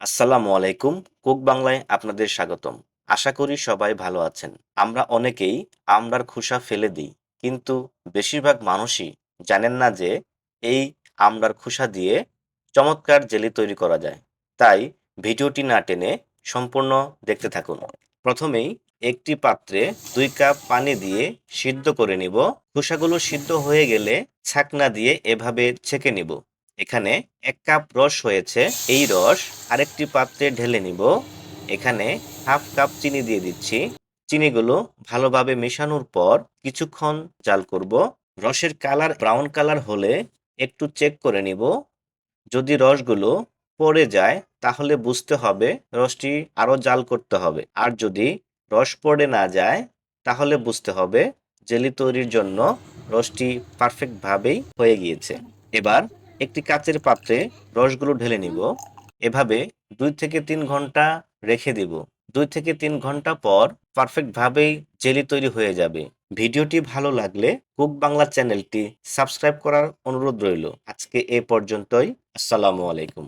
আসসালামু আলাইকুম, কুক বাংলায় আপনাদের স্বাগতম। আশা করি সবাই ভালো আছেন। আমরা অনেকেই আমড়ার খোসা ফেলে দিই, কিন্তু বেশিরভাগ মানুষই জানেন না যে এই আমড়ার খোসা দিয়ে চমৎকার জেলি তৈরি করা যায়। তাই ভিডিওটি না টেনে সম্পূর্ণ দেখতে থাকুন। প্রথমেই একটি পাত্রে দুই কাপ পানি দিয়ে সিদ্ধ করে নিব। খোসাগুলো সিদ্ধ হয়ে গেলে ছাকনা দিয়ে এভাবে ছেঁকে নিব। এখানে এক কাপ রস হয়েছে। এই রস আরেকটি পাত্রে ঢেলে নিব। এখানে হাফ কাপ চিনি দিয়ে দিচ্ছি। চিনিগুলো ভালোভাবে মেশানোর পর কিছুক্ষণ জাল করব। রসের কালার ব্রাউন কালার হলে একটু চেক করে নিব। যদি রসগুলো পড়ে যায়, তাহলে বুঝতে হবে রসটি আরও জাল করতে হবে। আর যদি রস পড়ে না যায়, তাহলে বুঝতে হবে জেলি তৈরির জন্য রসটি পারফেক্টভাবেই হয়ে গিয়েছে। এবার একটি কাচের পাত্রে রসগুলো ঢেলে নিব। এভাবে দুই থেকে তিন ঘণ্টা রেখে দিব। দুই থেকে তিন ঘণ্টা পর পারফেক্টভাবেই জেলি তৈরি হয়ে যাবে। ভিডিওটি ভালো লাগলে কুক বাংলা চ্যানেলটি সাবস্ক্রাইব করার অনুরোধ রইল। আজকে এ পর্যন্তই। আসসালামু আলাইকুম।